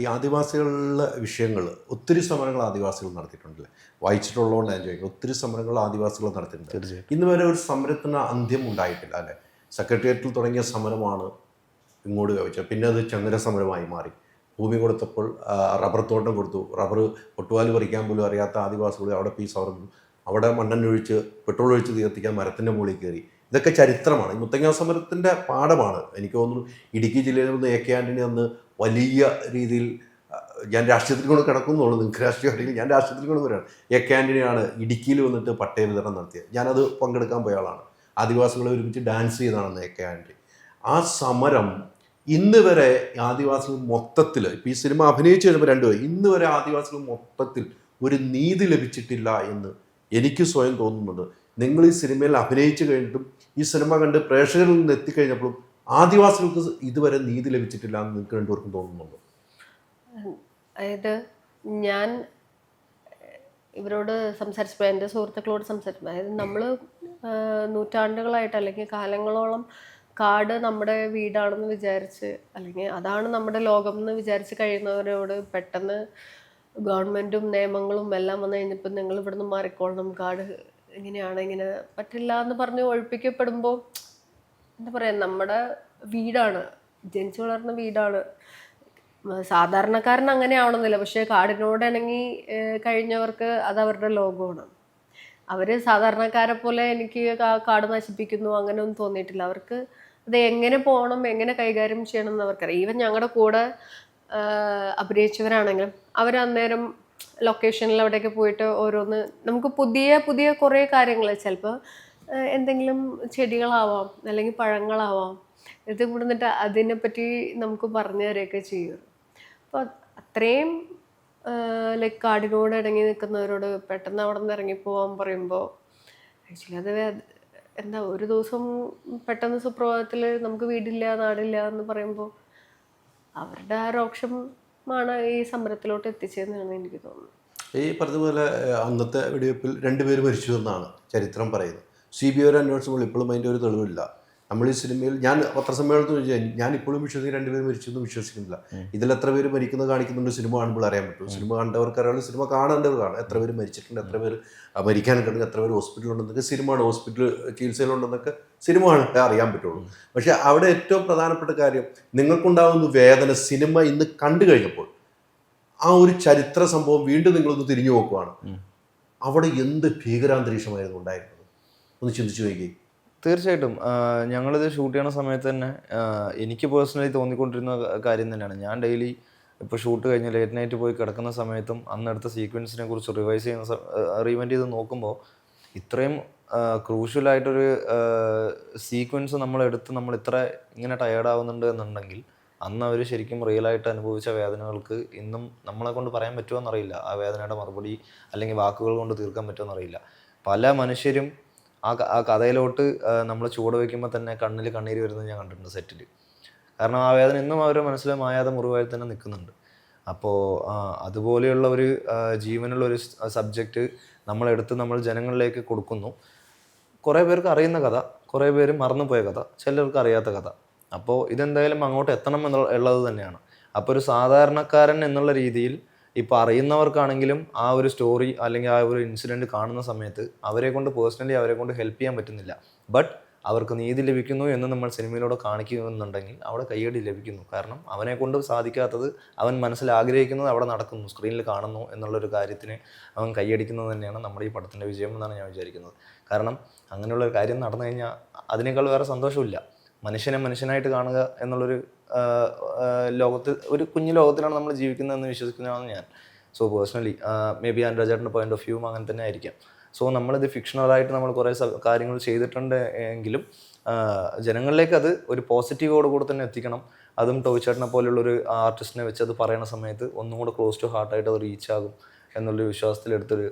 ഈ ആദിവാസികളുടെ വിഷയങ്ങൾ ഒത്തിരി സമരങ്ങൾ ആദിവാസികൾ നടത്തിയിട്ടുണ്ടല്ലേ? വായിച്ചിട്ടുള്ളതുകൊണ്ട് ഞാൻ ചോദിക്കും. ഒത്തിരി സമരങ്ങൾ ആദിവാസികൾ നടത്തിയിട്ടുണ്ട്. തീർച്ചയായും ഇന്ന് വരെ ഒരു സമരത്തിന് അന്ത്യം ഉണ്ടായിട്ടില്ല അല്ലേ? സെക്രട്ടേറിയറ്റിൽ തുടങ്ങിയ സമരമാണ് ഇങ്ങോട്ട് കവിച്ചത് പിന്നെ അത് ചങ്ങര സമരമായി മാറി. ഭൂമി കൊടുത്തപ്പോൾ റബ്ബർ തോട്ടം കൊടുത്തു. റബ്ബർ ഒട്ടുപാൽ പറിക്കാൻ പോലും അറിയാത്ത ആദിവാസികൾ അവിടെ പീസ് അവർ അവിടെ മണ്ണെണ്ണ ഒഴിച്ച് പെട്രോൾ ഒഴിച്ച് തീർത്തിക്കാൻ മരത്തിന്റെ മുകളിൽ കയറി. ഇതൊക്കെ ചരിത്രമാണ്. ഈ മുത്തങ്ങ സമരത്തിന്റെ പാഠമാണ്. എനിക്ക് തോന്നുന്നു ഇടുക്കി ജില്ലയിൽ നിന്ന് എ കെ ആന്റണി അന്ന് വലിയ രീതിയിൽ ഞാൻ രാഷ്ട്രീയത്തിൽ കൊണ്ട് കിടക്കുന്നുള്ളൂ നിങ്ങൾക്ക് രാഷ്ട്രീയം അറിയില്ല ഞാൻ രാഷ്ട്രീയത്തിൽ കൊണ്ട് വരികയാണ്. എ ആന്റണിയാണ് ഇടുക്കിയിൽ വന്നിട്ട് പട്ടയ വിതരണം നടത്തിയത്. ഞാനത് പങ്കെടുക്കാൻ പോയ ആളാണ്. ആദിവാസികളെ ഒരുമിച്ച് ഡാൻസ് ചെയ്താണെന്ന് എ കെ ആന്റണി ആ സമരം ഇന്ന് വരെ ആദിവാസികൾ മൊത്തത്തിൽ ഇപ്പോൾ ഈ സിനിമ അഭിനയിച്ചു കഴിഞ്ഞപ്പോൾ രണ്ടുപേരും ഇന്ന് വരെ ആദിവാസികൾ മൊത്തത്തിൽ ഒരു നീതി ലഭിച്ചിട്ടില്ല എന്ന് എനിക്ക് സ്വയം തോന്നുന്നുണ്ട്. നിങ്ങൾ ഈ സിനിമയിൽ അഭിനയിച്ചു കഴിഞ്ഞിട്ടും ഈ സിനിമ കണ്ട് പ്രേക്ഷകരിൽ നിന്ന് എത്തിക്കഴിഞ്ഞപ്പോഴും ആദിവാസികൾക്ക് ഇതുവരെ നീതി ലഭിച്ചിട്ടില്ല എന്ന് നിങ്ങൾക്ക് രണ്ടുപേർക്കും തോന്നുന്നുണ്ടോ? അതായത് ഞാൻ ഇവരോട് സംസാരിച്ചപ്പോൾ എന്റെ സുഹൃത്തുക്കളോട് സംസാരിച്ചപ്പോൾ അതായത് നമ്മൾ നൂറ്റാണ്ടുകളായിട്ട് അല്ലെങ്കിൽ കാലങ്ങളോളം കാട് നമ്മുടെ വീടാണെന്ന് വിചാരിച്ച് അല്ലെങ്കിൽ അതാണ് നമ്മുടെ ലോകം എന്ന് വിചാരിച്ച് കഴിയുന്നവരോട് പെട്ടെന്ന് ഗവൺമെന്റും നിയമങ്ങളും എല്ലാം വന്നു കഴിഞ്ഞപ്പോൾ നിങ്ങൾ ഇവിടുന്ന് മാറിക്കോളണം കാട് ഇങ്ങനെയാണ് ഇങ്ങനെ പറ്റില്ല എന്ന് പറഞ്ഞ് ഒഴിപ്പിക്കപ്പെടുമ്പോൾ എന്താ പറയുക നമ്മുടെ വീടാണ്. ജനിച്ചു വളർന്ന വീടാണ്. സാധാരണക്കാരൻ അങ്ങനെ ആവണമെന്നില്ല പക്ഷേ കാടിനോട് ഇണങ്ങി കഴിഞ്ഞവർക്ക് അത് അവരുടെ ലോകമാണ്. അവർ സാധാരണക്കാരെ പോലെ എനിക്ക് കാട് നശിപ്പിക്കുന്നു അങ്ങനെ ഒന്നും തോന്നിയിട്ടില്ല. അവർക്ക് അത് എങ്ങനെ പോകണം എങ്ങനെ കൈകാര്യം ചെയ്യണം എന്ന് അവർക്കറിയാം. ഈവൻ ഞങ്ങളുടെ കൂടെ അഭിനയിച്ചവരാണെങ്കിലും അവർ അന്നേരം ലൊക്കേഷനിൽ അവിടെയൊക്കെ പോയിട്ട് ഓരോന്ന് നമുക്ക് പുതിയ പുതിയ കുറേ കാര്യങ്ങൾ ചിലപ്പോൾ എന്തെങ്കിലും ചെടികളാവാം അല്ലെങ്കിൽ പഴങ്ങളാവാം ഇത് കൂടുന്നിട്ട് അതിനെപ്പറ്റി നമുക്ക് പറഞ്ഞു തരുകയൊക്കെ ചെയ്യും. അപ്പോൾ അത്രയും ലൈക്ക് കാടിനോട് ഇടങ്ങി നിൽക്കുന്നവരോട് പെട്ടെന്ന് അവിടെ നിന്ന് ഇറങ്ങിപ്പോവാൻ പറയുമ്പോൾ ആക്ച്വലി അത് എന്താ ഒരു ദിവസം പെട്ടെന്ന് സുപ്രഭാതത്തിൽ നമുക്ക് വീടില്ല നാടില്ല എന്ന് പറയുമ്പോൾ അവരുടെ ആ രോക്ഷമാണ് ഈ സമരത്തിലോട്ട് എത്തിച്ചതെന്നാണ് എനിക്ക് തോന്നുന്നത് ഈ പറഞ്ഞതുപോലെ അന്നത്തെ വെടിവെപ്പിൽ രണ്ടുപേര് മരിച്ചു എന്നാണ് ചരിത്രം പറയുന്നത്. സി ബി ഐ ഒരു ഇപ്പോഴും അതിന്റെ ഒരു തെളിവില്ല. നമ്മൾ ഈ സിനിമയിൽ ഞാൻ പത്രസമ്മേളനത്തിൽ ചോദിച്ചാൽ ഞാൻ ഇപ്പോഴും വിശ്വസിക്കുന്ന രണ്ടുപേരും മരിച്ചു എന്ന് വിശ്വസിക്കുന്നില്ല. ഇതിൽ എത്ര പേര് മരിക്കുന്നത് കാണിക്കുന്നുണ്ട് സിനിമ കാണുമ്പോൾ അറിയാൻ പറ്റും. സിനിമ കണ്ടവർക്ക് സിനിമ കാണേണ്ടവർ കാണാം. എത്ര പേര് മരിച്ചിട്ടുണ്ട് എത്ര പേര് മരിക്കാൻ ഉണ്ട് എത്ര പേര് ഹോസ്പിറ്റലുണ്ടെന്നൊക്കെ സിനിമയാണ്. ഹോസ്പിറ്റൽ ചികിത്സയിലുണ്ടെന്നൊക്കെ സിനിമ കണ്ടിട്ടേ അറിയാൻ പറ്റുള്ളൂ. പക്ഷേ അവിടെ ഏറ്റവും പ്രധാനപ്പെട്ട കാര്യം നിങ്ങൾക്കുണ്ടാകുന്ന വേദന സിനിമ ഇന്ന് കണ്ടു കഴിഞ്ഞപ്പോൾ ആ ഒരു ചരിത്ര സംഭവം വീണ്ടും നിങ്ങളൊന്ന് തിരിഞ്ഞു നോക്കുവാണ്. അവിടെ എന്ത് ഭീകരാന്തരീക്ഷമായിരുന്നു ഉണ്ടായിരുന്നത്? ഒന്ന് ചിന്തിച്ചു നോക്കി. തീർച്ചയായിട്ടും. ഞങ്ങളിത് ഷൂട്ട് ചെയ്യണ സമയത്ത് തന്നെ എനിക്ക് പേഴ്സണലി തോന്നിക്കൊണ്ടിരുന്ന കാര്യം തന്നെയാണ്. ഞാൻ ഡെയിലി ഇപ്പോൾ ഷൂട്ട് കഴിഞ്ഞ് ലേറ്റ് നൈറ്റ് പോയി കിടക്കുന്ന സമയത്തും അന്നെടുത്ത സീക്വൻസിനെ കുറിച്ച് റിവൈസ് ചെയ്യുന്ന റീവെന്റ് ചെയ്ത് നോക്കുമ്പോൾ ഇത്രയും ക്രൂഷ്യലായിട്ടൊരു സീക്വൻസ് നമ്മളെടുത്ത് നമ്മൾ ഇത്ര ഇങ്ങനെ ടയേർഡ് ആവുന്നുണ്ട് എന്നുണ്ടെങ്കിൽ അന്ന് അവർ ശരിക്കും റിയലായിട്ട് അനുഭവിച്ച വേദനകൾക്ക് ഇന്നും നമ്മളെ കൊണ്ട് പറയാൻ പറ്റുമോ എന്നറിയില്ല. ആ വേദനയുടെ മറുപടി അല്ലെങ്കിൽ വാക്കുകൾ കൊണ്ട് തീർക്കാൻ പറ്റുമോ എന്നറിയില്ല. പല മനുഷ്യരും ആ ആ കഥയിലോട്ട് നമ്മൾ ചൂട് വയ്ക്കുമ്പോൾ തന്നെ കണ്ണിൽ കണ്ണീര് വരുന്നത് ഞാൻ കണ്ടിട്ടുണ്ട് സെറ്റിൽ കാരണം ആ വേദന ഇന്നും അവരുടെ മനസ്സിൽ മായാത മുറിവായി തന്നെ നിൽക്കുന്നുണ്ട്. അപ്പോൾ അതുപോലെയുള്ള ഒരു ജീവനുള്ള ഒരു സബ്ജക്റ്റ് നമ്മളെടുത്ത് നമ്മൾ ജനങ്ങളിലേക്ക് കൊടുക്കുന്നു. കുറേ പേർക്ക് അറിയുന്ന കഥ കുറേ പേര് മറന്നുപോയ കഥ ചിലർക്ക് അറിയാത്ത കഥ. അപ്പോൾ ഇതെന്തായാലും അങ്ങോട്ട് എത്തണം എന്നുള്ള ഉള്ളത് തന്നെയാണ്. അപ്പോൾ ഒരു സാധാരണക്കാരൻ എന്നുള്ള രീതിയിൽ ഇപ്പോൾ അറിയുന്നവർക്കാണെങ്കിലും ആ ഒരു സ്റ്റോറി അല്ലെങ്കിൽ ആ ഒരു ഇൻസിഡന്റ് കാണുന്ന സമയത്ത് അവരെ കൊണ്ട് പേഴ്സണലി അവരെ കൊണ്ട് ഹെൽപ്പ് ചെയ്യാൻ പറ്റുന്നില്ല. ബട്ട് അവർക്ക് നീതി ലഭിക്കുന്നു എന്ന് നമ്മൾ സിനിമയിലൂടെ കാണിക്കുന്നുണ്ടെങ്കിൽ അവിടെ കയ്യടി ലഭിക്കുന്നു. കാരണം അവനെ കൊണ്ട് സാധിക്കാത്തത് അവൻ മനസ്സിൽ ആഗ്രഹിക്കുന്നത് അവിടെ നടക്കുന്നു സ്ക്രീനിൽ കാണുന്നു എന്നുള്ളൊരു കാര്യത്തിന് അവൻ കൈയടിക്കുന്നത് തന്നെയാണ് നമ്മുടെ ഈ പടത്തിന്റെ വിജയം എന്നാണ് ഞാൻ വിചാരിക്കുന്നത്. കാരണം അങ്ങനെയുള്ള ഒരു കാര്യം നടന്നു കഴിഞ്ഞാൽ അതിനേക്കാൾ വേറെ സന്തോഷമില്ല മനുഷ്യനെ മനുഷ്യനായിട്ട് കാണുക എന്നുള്ളൊരു ലോകത്ത് ഒരു കുഞ്ഞു ലോകത്തിലാണ് നമ്മൾ ജീവിക്കുന്നതെന്ന് വിശ്വസിക്കുന്നതാണ് ഞാൻ. സോ പേഴ്സണലി മേ ബി അനുരാജേട്ടന്റെ പോയിന്റ് ഓഫ് വ്യൂ അങ്ങനെ തന്നെ ആയിരിക്കാം. സോ നമ്മളിത് ഫിക്ഷണലായിട്ട് നമ്മൾ കുറേ കാര്യങ്ങൾ ചെയ്തിട്ടുണ്ട് എങ്കിലും ജനങ്ങളിലേക്ക് അത് ഒരു പോസിറ്റീവോട് കൂടെ തന്നെ എത്തിക്കണം. അതും ടോയ്ച്ചേട്ടനെ പോലെയുള്ള ഒരു ആർട്ടിസ്റ്റിനെ വെച്ച് അത് പറയുന്ന സമയത്ത് ഒന്നും കൂടെ ക്ലോസ് ടു ഹാർട്ടായിട്ട് അത് റീച്ച് ആകും എന്നുള്ളൊരു വിശ്വാസത്തിലെടുത്തൊരു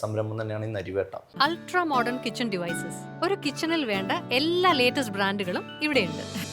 സംരംഭം തന്നെയാണ് ഈ Narivetta. Ultra modern kitchen devices ഒരു കിച്ചണിൽ വേണ്ട എല്ലാ ലേറ്റസ്റ്റ് ബ്രാൻഡുകളും ഇവിടെയുണ്ട്.